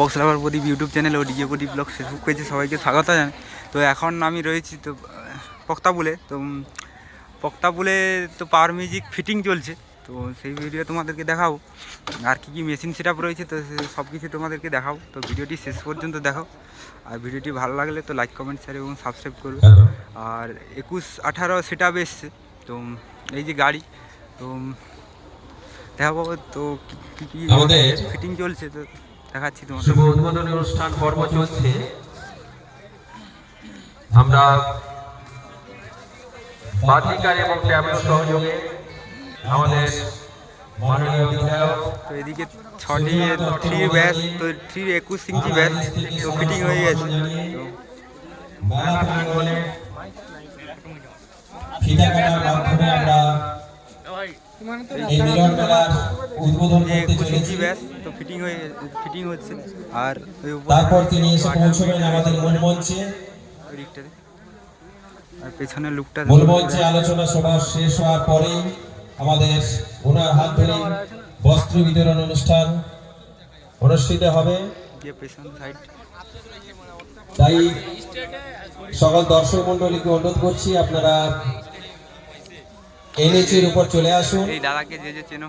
Box lover Pradip YouTube channel ও DJ Pradip blog Facebook পেজে সবাইকে স্বাগত জানাই। তো এখন আমি রয়েছি তো আহ, পক্তাপুলে। তো উম, পক্তাপুলে তো পাওয়ার মিউজিক ফিটিং চলছে। তো সেই ভিডিও তোমাদেরকে দেখাও আর কী কী মেশিন সেট রয়েছে তো সব কিছু তোমাদেরকে দেখাও তো ভিডিওটি শেষ পর্যন্ত দেখাও। আর ভিডিওটি ভালো লাগলে তো লাইক কমেন্ট শেয়ার এবং সাবস্ক্রাইব করবে। আর একুশ আঠারো সেট আপ এসছে। তো এই যে গাড়ি তো দেখাবো তো কী কি ফিটিং চলছে তো। দেখাচ্ছি তোমার শুভ উদ্বোধনী অনুষ্ঠান পর্ব চলছে। আমরা বাতিকার এবং ক্যামেরা সহযোগে আমাদের তো এদিকে ছটি থ্রি ব্যাস তো থ্রি একুশ ইঞ্চি ব্যাস তো ফিটিং হয়ে গেছে। ফিতা কাটার মাধ্যমে আমরা এই মিলন মেলার যে ব্যাস তো ফিটিং হয়ে ফিটিং হচ্ছে। আর তারপর তিনি এসে পৌঁছবেন আমাদের মূল মঞ্চে। আর পেছনের লুকটা মূল মঞ্চে আলোচনা সভা শেষ হওয়ার পরেই আমাদের ওনার হাত ধরে বস্ত্র বিতরণ অনুষ্ঠান অনুষ্ঠিত হবে। যে পেছন সাইড তাই সকল দর্শক মন্ডলীকে অনুরোধ করছি আপনারা এনএচের উপর চলে আসুন। এই দাদাকে যে যে চেনো।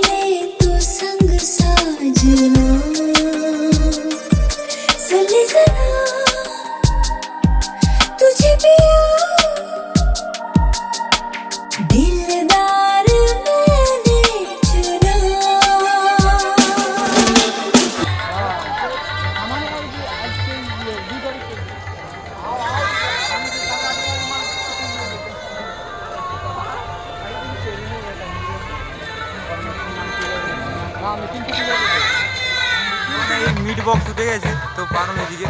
এই মিট বক্স উঠে গেছে, তো পারো এদিকে।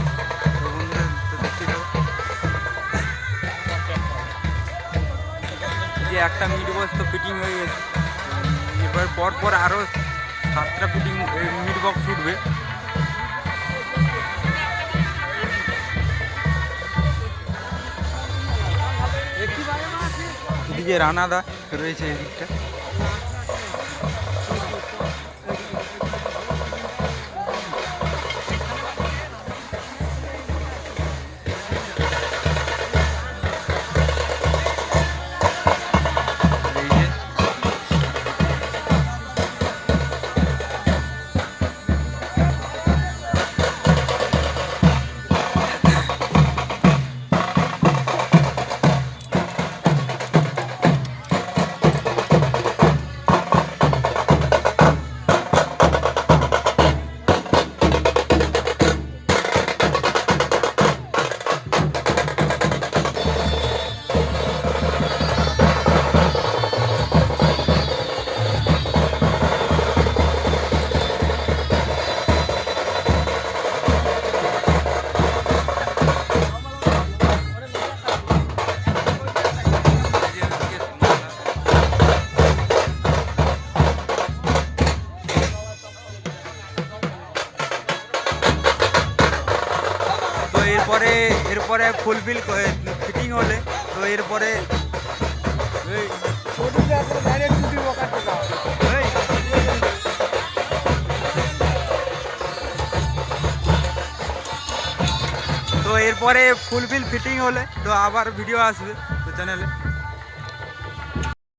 যে একটা মিট বক্স তো ফিটিং হয়ে গেছে। এবার পর পর আরও সাতটা ফিটিং মিট বক্স উঠবে। এদিকে রানাদা রয়েছে এদিকটা। এরপরে এরপরে ফুলফিল ফিটিং হলে, তো এরপরে তো এরপরে ফুলফিল ফিটিং হলে, তো আবার ভিডিও আসবে তো চ্যানেলে